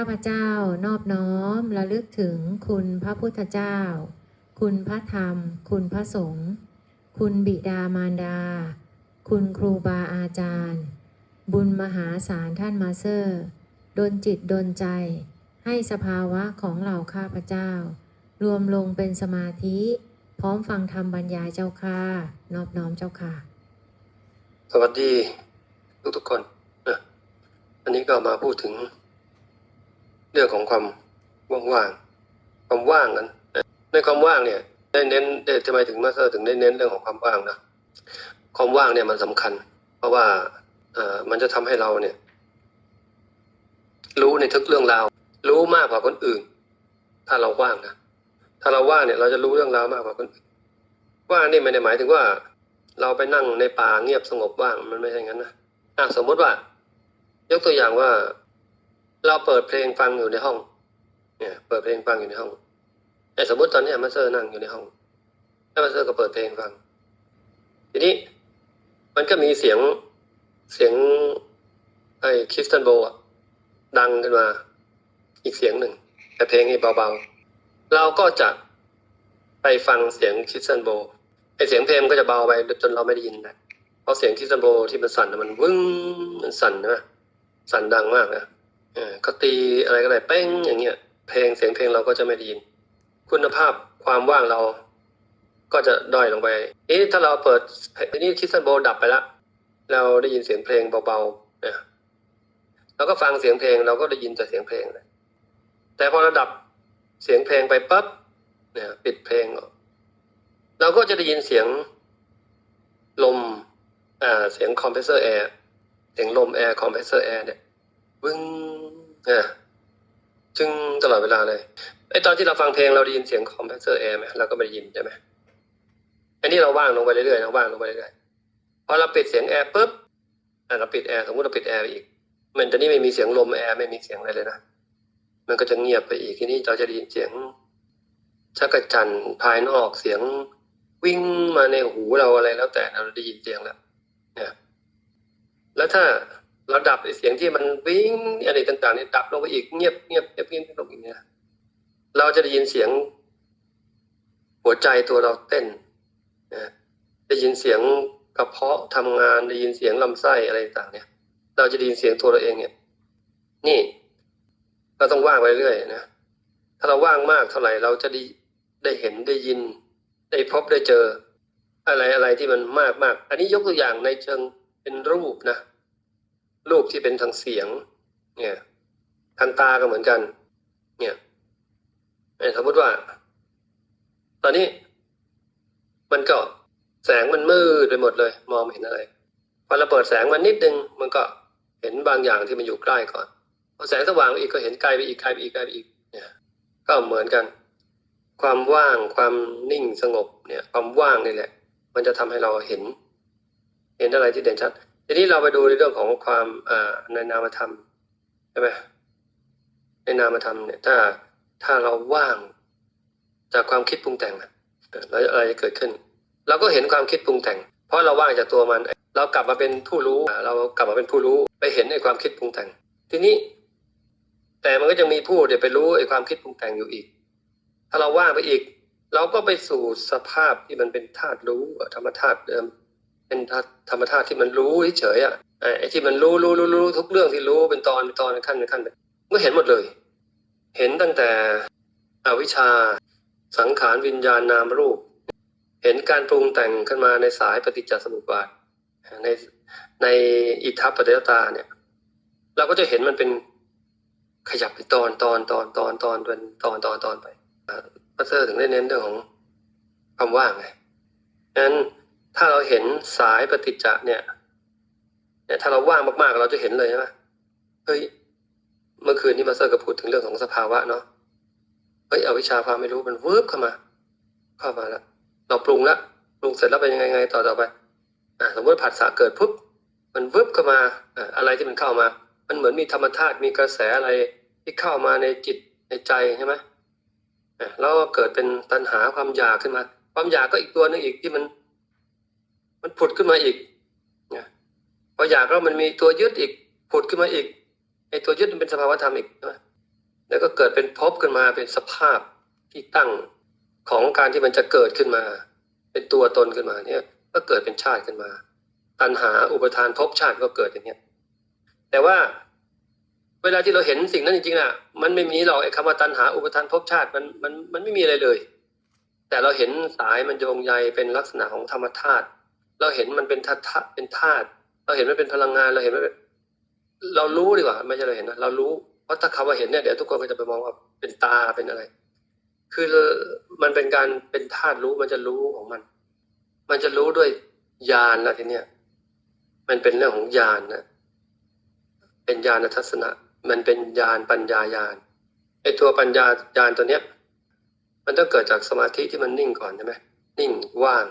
ข้าพเจ้านอบน้อมระลึกถึงคุณพระพุทธเจ้า คุณพระธรรม คุณพระสงฆ์คุณบิดามารดา คุณครูบาอาจารย์ บุญมหาศาลท่านมาเซอร์ดนจิตดนใจ ให้สภาวะของเหล่าข้าพเจ้า รวมลงเป็นสมาธิ พร้อมฟังธรรมบรรยายเจ้าค่ะนอบน้อมเจ้าค่ะ สวัสดี ทุกทุกๆคนอันนี้ก็มาพูดถึง รื่องของความว่างๆความว่างกันนในความว่างเนี่ย ได้เน้นได้ทำไมถึงมาสเตอร์ถึงได้เน้นเรื่องของความว่างนะความว่างเนี่ยมันสำคัญ เพราะว่าเอ่อมันจะทำให้เราเนี่ย รู้ในทุกเรื่องราวรู้มากกว่าคนอื่น ถ้าเราว่างนะถ้าเราว่างเนี่ย เราจะรู้เรื่องราวมากกว่าคนอื่นว่างนี่ไม่ได้หมายถึงว่า เราไปนั่งในป่าเงียบสงบว่างมันไม่ใช่งั้นนะอะสมมติว่า ยกตัวอย่างว่า เราเปิดเพลงฟังอยู่ในห้อง เนี่ย เปิดเพลงฟังอยู่ในห้องแต่สมมติตอนนี้มาเตอร์นั่งอยู่ในห้องแล้วมาเตอร์ก็เปิดเพลงฟัง ทีนี้ มันก็มีเสียงเสียง ไอ้คริสตันโบอะดังขึ้นมา อีกเสียงหนึ่ง แต่เพลงนี่เบาๆ เราก็จะไปฟังเสียงคริสตันโบไอเสียงเพลงก็จะเบาไปจนเราไม่ได้ยินนะเพราะเสียงที่ซัมโบที่มันสั่นมันวึ้งมันสั่นนะสั่นดังมากนะ เออก็ตีอะไรก็ได้เป้งอย่างเงี้ยเพลงเสียงเพลงเราก็จะไม่ได้ยิน คุณภาพความว่างเราก็จะด้อยลงไปเอ๊ะถ้าเราเปิดทีนี้คิสซันโบดับไปแล้วเราได้ยินเสียงเพลงเบาๆนะเราก็ฟังเสียงเพลงเราก็ได้ยินแต่เสียงเพลงเลยแต่พอเราดับเสียงเพลงไปปั๊บเนี่ยปิดเพลงออกเราก็จะได้ยินเสียงลมอ่าเสียงคอมเพรสเซอร์แอร์เสียงลมแอร์คอมเพรสเซอร์แอร์เนี่ยวึ้ง อ่าจึงตลอดเวลาเลยไอตอนที่เราฟังเพลงเราได้ยินเสียงคอมเพรสเซอร์แอร์ไหมเราก็ไม่ได้ยินใช่ไหมอันนี้เราว่างลงไปเรื่อยๆเราว่างลงไปเรื่อยๆพอเราปิดเสียงแอร์ปุ๊บอ่าเราปิดแอร์สมมติเราปิดแอร์ไปอีก มันตอนนี้ไม่มีเสียงลมแอร์ไม่มีเสียงอะไรเลยนะมันก็จะเงียบไปอีกทีนี้เราจะได้ยินเสียงชักกระจันภายนอกเสียงวิ่งมาในหูเราอะไรแล้วแต่เราได้ยินเสียงแล้วเนี่ยแล้วถ้า ราดับเสียงที่มันวิ่งอะไรต่างๆเนี่ยดับลงไปอีกเงียบเงียบเงียบเงียบลงอีกเนี่ยเราจะได้ยินเสียง หัวใจตัวเราเต้นนะได้ยินเสียงกระเพาะทำงานได้ยินเสียงลำไส้อะไรต่างเนี่ย เราจะได้ยินเสียงตัวเราเองเนี่ย นี่เราต้องว่างไปเรื่อยนะถ้าเราว่างมากเท่าไหร่เราจะได้ได้เห็นได้ยิน ได้พบได้เจอ อะไรอะไรที่มันมากมากอันนี้ยกตัวอย่างในเชิงเป็นรูปนะ รูปที่เป็นทางเสียง เนี่ย ทางตาก็เหมือนกัน เนี่ยสมมติว่า ตอนนี้ มันก็แสงมันมืดไปหมดเลย มองไม่เห็นอะไรพอเราเปิดแสงมันนิดนึง มันก็เห็นบางอย่างที่มันอยู่ใกล้ก่อนพอแสงสว่างอีกก็เห็นไกลไปอีกไกลไปอีกไกลไปอีก เนี่ย ก็เหมือนกัน ความว่างความนิ่งสงบเนี่ย ความว่างนี่แหละ มันจะทำให้เราเห็น เห็นอะไรที่เด่นชัด ทีนี้เราไปดูในเรื่องของความในนามธรรมใช่ไหมในนามธรรมเนี่ยถ้าถ้าเราว่างจากความคิดปรุงแต่งอะแล้วอะไรจะเกิดขึ้น เราก็เห็นความคิดปรุงแต่ง เพราะเราว่างจากตัวมัน เรากลับมาเป็นผู้รู้ เรากลับมาเป็นผู้รู้ไปเห็นในความคิดปรุงแต่ง ทีนี้ แต่มันก็ยังมีผู้เดี๋ยวไปรู้ไอ้ความคิดปรุงแต่งอยู่อีก ถ้าเราว่างไปอีก เราก็ไปสู่สภาพที่มันเป็นธาตุรู้ธรรมธาตุเดิม เป็นธรรมธาตุที่มันรู้เฉยๆอะไอ้ที่มันรู้รู้รู้รู้ทุกเรื่องที่รู้เป็นตอนเป็นตอนเป็นขั้นเป็นขั้นไปก็เห็นหมดเลย เห็นตั้งแต่อวิชชาสังขารวิญญาณนามรูป เห็นการปรุงแต่งขึ้นมาในสายปฏิจจสมุปบาทในในอิทัปปัจจยตาเนี่ย เราก็จะเห็นมันเป็นขยับเป็นตอนตอนตอนตอนตอนเป็นตอนตอนตอนไปพระเซอร์ถึงได้เน้นเรื่องของความว่างไงงั้น ถ้าเราเห็นสายปฏิจจะเนี่ยเนี่ยถ้าเราว่างมากๆ เราจะเห็นเลยใช่ไหมเฮ้ย เมื่อคืนนี้มาเซอร์ก็พูดถึงเรื่องของสภาวะเนาะ เฮ้ย เอาวิชาความไม่รู้มันวืบเข้ามา เข้ามาแล้ว เราปรุงล้วปรุงเสร็จแล้วเป็นยังไงไงต่อต่อไป อ่าสมมติผัสสะเกิดปุ๊บ มันวืบเข้ามา อ่า อะไรที่มันเข้ามา มันเหมือนมีธรรมธาตุ มีกระแสอะไรที่เข้ามาในจิตในใจใช่ไหมอ่าแล้วก็เกิดเป็นตัณหาความอยากขึ้นมา ความอยากก็อีกตัวหนึงอีกที่มัน มันผุดขึ้นมาอีกนะพออยากแล้วมันมีตัวยึดอีกผุดขึ้นมาอีกไอ้ตัวยึดมันเป็นสภาวะธรรมอีกแล้วก็เกิดเป็นภพขึ้นมาเป็นสภาพที่ตั้งของการที่มันจะเกิดขึ้นมา เป็นตัวตนขึ้นมาเนี่ย ก็เกิดเป็นชาติขึ้นมา ตัณหาอุปทานภพชาติก็เกิดอย่างเนี้ยแต่ว่าเวลาที่เราเห็นสิ่งนั้นจริงๆน่ะ มันไม่มีหรอกไอ้คำว่าตัณหาอุปทานภพชาติมันมันมันไม่มีอะไรเลย แต่เราเห็นสายมันโยงใยเป็นลักษณะของธรรมธาตุ เราเห็นมันเป็นธาตุเป็นธาตุเราเห็นมันเป็นพลังงานเราเห็นมันเรารู้ดีกว่า ไม่ใช่เราเห็นนะเรารู้เพราะถ้าคำว่าเห็นเนี่ยเดี๋ยวทุกคนก็จะไปมองว่าเป็นตาเป็นอะไร คือมันเป็นการเป็นธาตุรู้มันจะรู้ของมัน มันจะรู้ด้วยญาณแล้วทีเนี้ยมันเป็นเรื่องของญาณนะเป็นญาณทัศนะ มันเป็นญาณปัญญาญาณไอตัวปัญญาญาณตัวเนี้ย มันต้องเกิดจากสมาธิที่มันนิ่งก่อนใช่ไหมนิ่งว่าง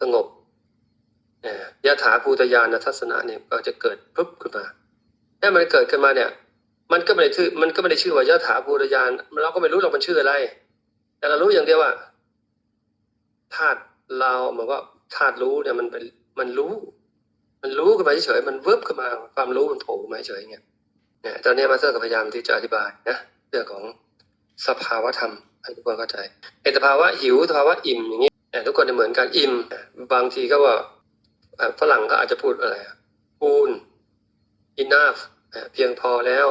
สงบ ยยถาภูตญาณทัศนะเนี่ยก็จะเกิดปุ๊บขึ้นมาถ้ามันเกิดขึ้นมาเนี่ย มันก็ไม่ได้ชื่อมันก็ไม่ได้ชื่อว่ายถาภูตญาณเราก็ไม่รู้หรอกมันชื่ออะไร แต่เรารู้อย่างเดียวว่าธาตุเราเหมือนว่าธาตุรู้เนี่ยมันเป็นมันรู้ มันรู้ขึ้นมาเฉยมันเวิบขึ้นมา ความรู้มันโผล่มาเฉยเงี้ยเนี่ยตอนนี้มาสเตอร์ก็พยายามที่จะอธิบายนะเรื่องของสภาวะธรรมให้ทุกคนเข้าใจไอ้สภาวะหิวสภาวะอิ่มอย่างนี้ทุกคนจะเหมือนกันอิ่ม บางทีก็ว่า ฝรั่งก็อาจจะพูดอะไรปูน enough เพียงพอแล้ว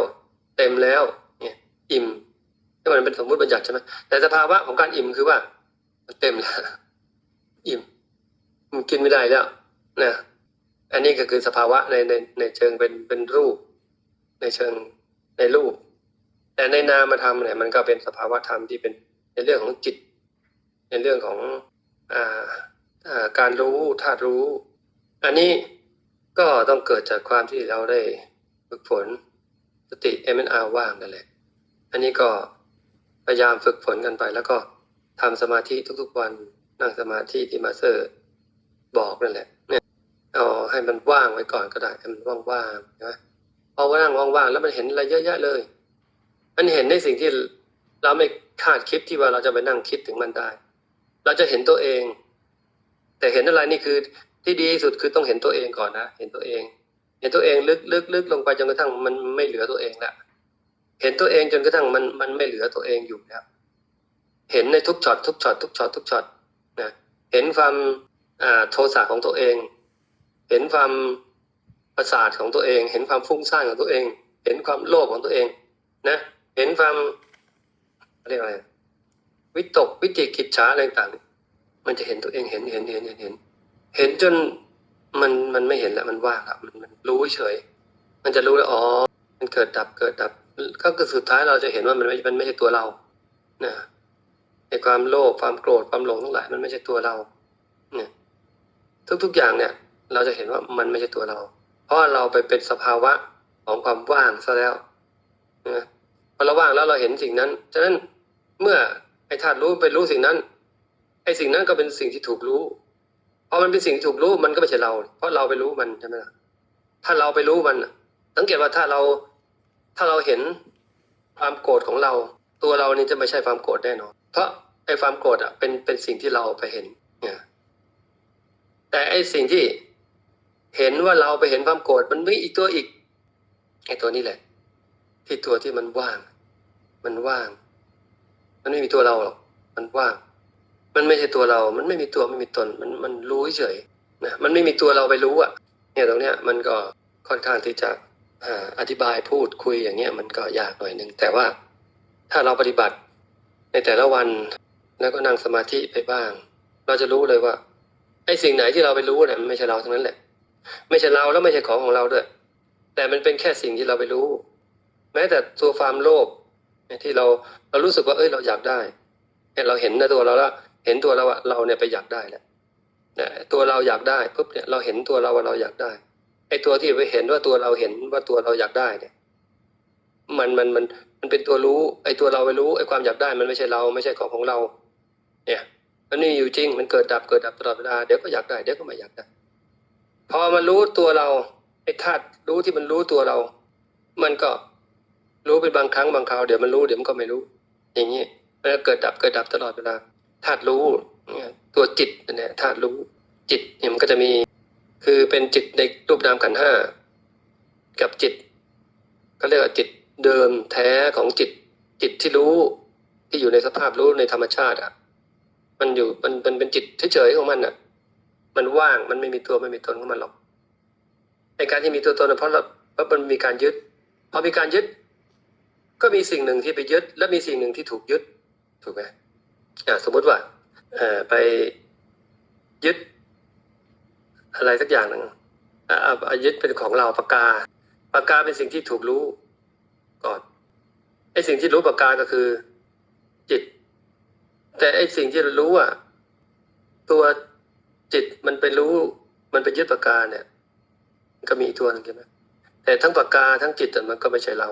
เต็มแล้วเนี่ยอิ่มนี่มันเป็นสมมุติบัญญัติใช่ไหมแต่สภาวะของการอิ่มคือว่าเต็มแล้วอิ่มมันกินไม่ได้แล้วนะอันนี้ก็คือสภาวะในในในเชิงเป็นเป็นรูป ในเชิงในรูป แต่ในนามธรรมเนี่ยมันก็เป็นสภาวะธรรมที่เป็นในเรื่องของจิต ในเรื่องของอ่าการรู้ธาตุรู้ อันนี้ก็ต้องเกิดจากความที่เราได้ฝึกฝนสติ MNR ว่างนั่นแหละ อันนี้ก็พยายามฝึกฝนกันไป แล้วก็ทำสมาธิทุกๆวันนั่งสมาธิที่มาเตอร์บอกนั่นแหละเนี่ยเอาให้มันว่างไว้ก่อนก็ได้ให้มันว่างๆนะพอว่างว่างๆแล้วมันเห็นอะไรเยอะแยะเลยมันเห็นในสิ่งที่เราไม่คาดคิดที่ว่าเราจะไปนั่งคิดถึงมันได้ เราจะเห็นตัวเอง แต่เห็นอะไรนี่คือ ที่ดีที่สุดคือต้องเห็นตัวเองก่อนนะ เห็นตัวเอง เห็นตัวเองลึกลึกลึกลงไปจนกระทั่งมันไม่เหลือตัวเองละเห็นตัวเองจนกระทั่งมันมันไม่เหลือตัวเองอยู่แล้ว เห็นในทุกช็อตทุกช็อตทุกช็อตทุกช็อตนะ เห็นความอ่าโทสะของตัวเอง เห็นความประสาทของตัวเอง เห็นความฟุ้งซ่านของตัวเอง เห็นความโลภของตัวเอง นะ เห็นความเรียกอะไรวิตกวิจิกิจฉาอะไรต่าง มันจะเห็นตัวเองเห็นเห็นเห็นเห็นเห็น เห็นจนมันมันไม่เห็นแล้วมันว่างแล้วมันมันรู้เฉย มันจะรู้เลยอ๋อ มันเกิดดับเกิดดับ ก็คือสุดท้ายเราจะเห็นว่ามันไม่มันไม่ใช่ตัวเรานะในความโลภความโกรธความหลงทั้งหลายมันไม่ใช่ตัวเรา เนี่ย ทุกๆอย่างเนี่ย เราจะเห็นว่ามันไม่ใช่ตัวเรา เพราะเราไปเป็นสภาวะของความว่างซะแล้วนะพอเราว่างแล้วเราเห็นสิ่งนั้นฉะนั้นเมื่อไอ้ธาตุรู้ไปรู้สิ่งนั้นไอ้สิ่งนั้นก็เป็นสิ่งที่ถูกรู้ พอมันเป็นสิ่งที่ถูกรู้มันก็ไม่ใช่เรา เพราะเราไปรู้มันใช่ไหมล่ะถ้าเราไปรู้มันสังเกตว่าถ้าเราถ้าเราเห็นความโกรธของเรา ตัวเรานี่จะไม่ใช่ความโกรธแน่นอนเพราะไอ้ความโกรธอะเป็นเป็นสิ่งที่เราไปเห็นเนี่ยแต่ไอ้สิ่งที่เห็นว่าเราไปเห็นความโกรธมันมีอีกตัวอีกไอ้ตัวนี้แหละ ที่ตัวที่มันว่าง มันว่าง มันไม่มีตัวเราหรอกมันว่าง มันไม่ใช่ตัวเรา มันไม่มีตัวไม่มีตน มันมันรู้เฉยนะมันไม่มีตัวเราไปรู้อะ เนี่ยตรงเนี้ยมันก็ค่อนข้างที่จะอธิบายพูดคุยอย่างเงี้ยมันก็ยากหน่อยหนึ่งแต่ว่าถ้าเราปฏิบัติในแต่ละวันแล้วก็นั่งสมาธิไปบ้าง เราจะรู้เลยว่าไอ้สิ่งไหนที่เราไปรู้เนี่ยมันไม่ใช่เราทั้งนั้นแหละ ไม่ใช่เราแล้วไม่ใช่ของของเราด้วย แต่มันเป็นแค่สิ่งที่เราไปรู้ แม้แต่ตัวความโลภที่เราเรารู้สึกว่าเอ้ยเราอยากได้เนี่ยเราเห็นในตัวเราแล้ว เห็นตัวเราว่าเราเนี่ยไปอยากได้แหล้วเนี่ยตัวเราอยากได้ปุ๊บเนี่ยเราเห็นตัวเราว่าเราอยากได้ไอ้ตัวที่ไปเห็นว่าตัวเราเห็นว่าตัวเราอยากได้เนี่ยมันมันมันมันเป็นตัวรู้ ไอ้ตัวเราไปรู้ไอ้ความอยากได้มันไม่ใช่เราไม่ใช่ของของเรา เนี่ยมันไม่อยู่จริง มันเกิดดับเกิดดับตลอดเวลาเดี๋ยวก็อยากได้เดี๋ยวก็ไม่อยากได้พอมันรู้ตัวเราไอ้ธาตุรู้ที่มันรู้ตัวเรา มันก็รู้เป็นบางครั้งบางคราวเดี๋ยวมันรู้เดี๋ยวมันก็ไม่รู้ อย่างนี้มันก็เกิดดับเกิดดับตลอดเวลา ธาตุรู้ตัวจิตเนี่ยธาตุรู้จิตเนี่ยมันก็จะมี คือเป็นจิตในรูปนามขันธ์ห้ากับจิตเขาเรียกว่าจิตเดิมแท้ของจิตจิตที่รู้ที่อยู่ในสภาพรู้ในธรรมชาติอะ มันอยู่มันมันเป็นจิตเฉยๆของมันอะ มันว่างมันไม่มีตัวไม่มีตนของมันหรอกในการที่มีตัวตนนะเพราะเราเพราะมันมีการยึดพอมีการยึด ก็มีสิ่งหนึ่งที่ไปยึด และมีสิ่งหนึ่งที่ถูกยึดถูกไหม สมมติว่าเอ่อไปยึดอะไรสักอย่างหนึ่งอาอาอายึดเป็นของเราปากกาปากกาเป็นสิ่งที่ถูกรู้ก่อนไอ้สิ่งที่รู้ปากกาก็คือ จิต แต่ไอ้สิ่งที่รู้อะตัวจิตมันไปรู้ มันไปยึดปากกาเนี่ยก็มีอีกตัวหนึงใช่ไหมแต่ทั้งปากกาทั้งจิตมันก็ไม่ใช่เรา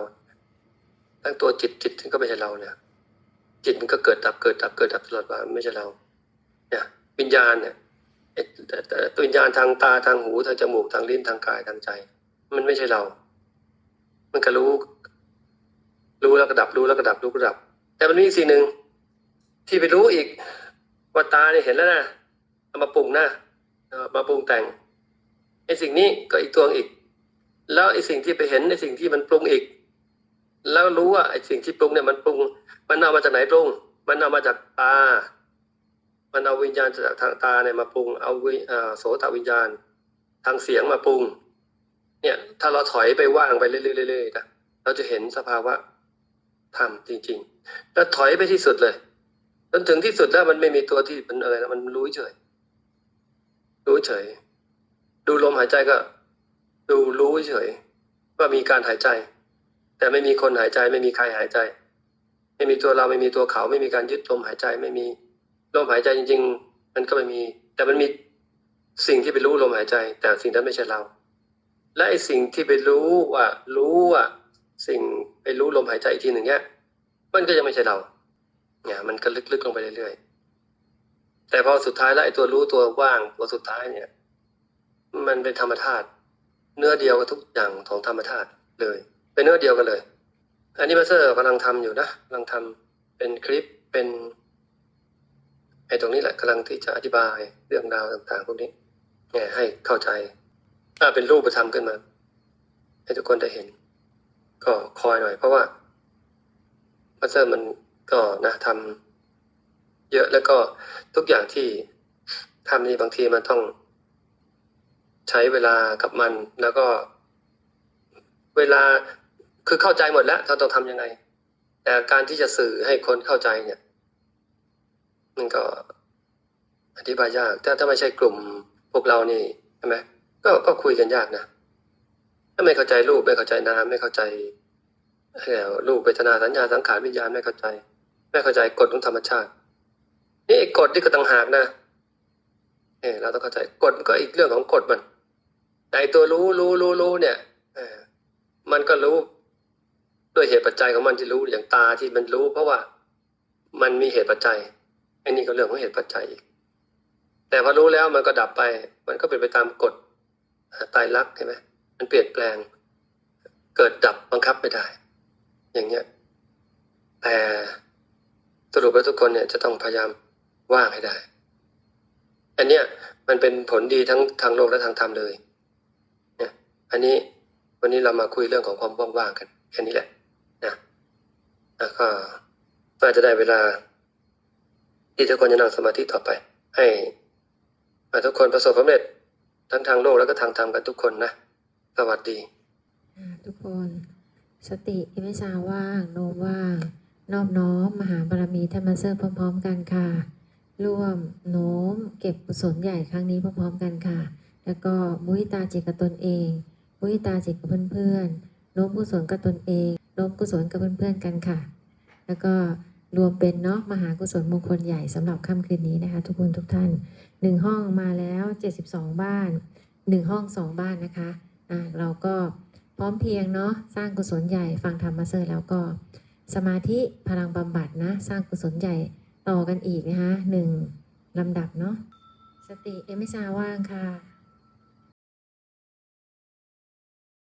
ทั้งตัวจิตจิตก็ไม่ใช่เราเนี่ย จิตมันก็เกิดดับเกิดดับเกิดดับตลอดว่าไม่ใช่เราเนี่ยวิญญาณเนี่ยไอ้แต่แต่แต่วิญญาณทางตาทางหูทางจมูกทางลิ้นทางกายทางใจ มันไม่ใช่เรา มันก็รู้ รู้แล้วก็ดับรู้แล้วก็ดับรู้ก็ดับ แต่มันมีอีกสิ่งหนึ่งที่ไปรู้อีกว่าตาเนี่ยเห็นแล้วนะเอามาปรุงนะเอามาปรุงแต่งไอ้สิ่งนี้ก็อีกตัวอีก แล้วไอ้สิ่งที่ไปเห็นไอ้สิ่งที่มันปรุงอีก แล้วรู้ว่าไอ้สิ่งที่ปรุงเนี่ยมันปรุง มันเอามาจากไหนปรุง มันเอามาจากตา มันเอาวิญญาณจากทางตาเนี่ยมาปรุง เอาวิอ่าโสตวิญญาณ ทางเสียงมาปรุง เนี่ย ถ้าเราถอยไปว่างไปเรื่อยๆนะเราจะเห็นสภาวะธรรมจริง ๆ แล้วถอยไปที่สุดเลย จนถึงที่สุดแล้วมันไม่มีตัวที่เป็นอะไรนะมันรู้เฉย รู้เฉย ดูลมหายใจก็ ดูรู้เฉย ว่ามีการหายใจ แต่ไม่มีคนหายใจไม่มีใครหายใจ ไม่มีตัวเราไม่มีตัวเขาไม่มีการยึดลมหายใจไม่มีลมหายใจจริง ๆ มันก็ไม่มี แต่มันมีสิ่งที่ไปรู้ลมหายใจ แต่สิ่งนั้นไม่ใช่เรา และไอ้สิ่งที่ไปรู้ว่ารู้ว่าสิ่งไปรู้ลมหายใจอีกทีหนึ่งเนี้ยมันก็ยังไม่ใช่เราเนี่ยมันก็ลึกๆลงไปเรื่อยๆ แต่พอสุดท้ายแล้วไอ้ตัวรู้ตัวว่างตัวสุดท้ายเนี่ย มันเป็นธรรมธาตุเนื้อเดียวกับทุกอย่างของธรรมธาตุเลย เป็นเนื้อเดียวกันเลยอันนี้มาเตอร์กำลังทำอยู่นะกำลังทำเป็นคลิปเป็นไอ้ตรงนี้แหละกำลังที่จะอธิบายเรื่องราวต่างๆพวกนี้เนี่ยให้เข้าใจถ้าเป็นรูปธรรมขึ้นมา ให้ทุกคนได้เห็น ก็คอยหน่อย เพราะว่ามาสเตอร์มันก็นะทำเยอะแล้วก็ทุกอย่างที่ทำนี่บางทีมันต้องใช้เวลากับมัน แล้วก็ เวลา คือเข้าใจหมดแล้วเราต้องทำยังไง แต่การที่จะสื่อให้คนเข้าใจเนี่ย มันก็อธิบายยากถ้าถ้าไม่ใช่กลุ่มพวกเรานี่ใช่ไหมก็ก็คุยกันยากนะถ้าไม่เข้าใจรูปไม่เข้าใจนามไม่เข้าใจอ่อรูปเวทนาสัญญาสังขารวิญญาณไม่เข้าใจ ไม่เข้าใจกฎของธรรมชาติ นี่กฎนี่ก็ต่างหากนะเออเราต้องเข้าใจกฎก็อีกเรื่องของกฎมันแต่ตัวรู้รู้รู้รู้เนี่ยมันก็รู้ ด้วยเหตุปัจจัยของมันที่รู้อย่างตาที่มันรู้ เพราะว่ามันมีเหตุปัจจัยอ้นี่ก็เรื่องของเหตุปัจจัยอีกแต่พอรู้แล้วมันก็ดับไป มันก็เป็นไปตามกฎตายรักใช่ไหมมันเปลี่ยนแปลง เกิดดับบังคับไม่ได้ อย่างเงี้ยแต่สรุปแล้วทุกคนเนี่ยจะต้องพยายามว่างให้ได้ อันเนี้ยมันเป็นผลดีทั้งทางโลกและทางธรรมเลยเนี่ยอันนี้วันนี้เรามาคุยเรื่องของความว่างๆกันแค่นี้แหละ นะแล้วก็น่าจะได้เวลา ที่ทุกคนจะนั่งสมาธิต่อไป ให้ทุกคนประสบความสำเร็จทั้งทางโลกแล้วก็ทางธรรมกันทุกคนนะสวัสดีทุกคน สติเมชาว่างโนมว่าง นอบน้อม มหาบารมีธรรมเซอร์พร้อมๆ กันค่ะ ร่วมโน้ม เก็บกุศลใหญ่ครั้งนี้พร้อมๆ กันค่ะ แล้วก็มุทิตาจิตกับตนเอง มุทิตาจิตกับเพื่อนๆโน้มกุศลกับตนเอง โน้มกุศลกับเพื่อนๆกันค่ะ แล้วก็รวมเป็นเนาะมหากุศลมงคลใหญ่สำหรับค่ำคืนนี้นะคะ ทุกคนทุกท่านหนึ่งห้องมาแล้ว 72 บ้านหนึ่งห้องสองบ้านนะคะอ่าเราก็พร้อมเพียงเนาะสร้างกุศลใหญ่ฟังธรรมเซอร์แล้วก็สมาธิพลังบำบัดนะ สร้างกุศลใหญ่ต่อกันอีกนะคะหนึ่งลำดับเนาะสติเอมิชาว่างค่ะ